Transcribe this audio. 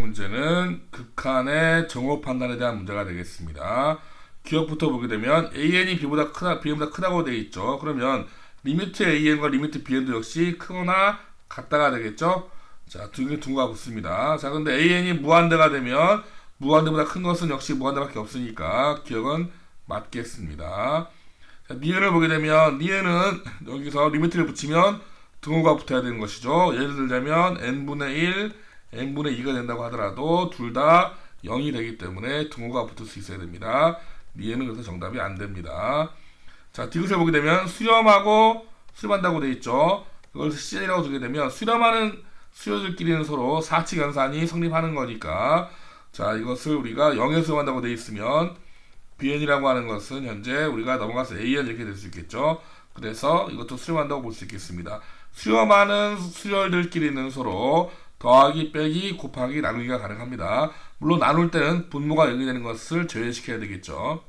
문제는 극한의 정오 판단에 대한 문제가 되겠습니다. 기억부터 보게 되면 AN이 B보다 크다, B보다 크다고 되어 있죠. 그러면 리미트 AN과 리미트 BN도 역시 크거나 같다가 되겠죠. 자, 두 개 둔가 붙습니다. 자, 근데 AN이 무한대가 되면 무한대보다 큰 것은 역시 무한대밖에 없으니까 기억은 맞겠습니다. 자, 니은을 보게 되면 니은은 여기서 리미트를 붙이면 등호가 붙어야 되는 것이죠. 예를 들자면 n분의 1, n분의 2가 된다고 하더라도 둘 다 0이 되기 때문에 등호가 붙을 수 있어야 됩니다. 니은은 그래서 정답이 안 됩니다. 자, 디귿을 보게 되면 수렴하고 수렴한다고 돼 있죠. 이걸 CL이라고 두게 되면 수렴하는 수요들끼리는 서로 사칙 연산이 성립하는 거니까 자, 이것을 우리가 0에서 수렴한다고 돼 있으면 BN이라고 하는 것은 현재 우리가 넘어가서 AN 이렇게 될 수 있겠죠. 그래서 이것도 수렴한다고 볼 수 있겠습니다. 수렴하는 수열들끼리는 서로 더하기, 빼기, 곱하기, 나누기가 가능합니다. 물론 나눌 때는 분모가 0이 되는 것을 제외시켜야 되겠죠.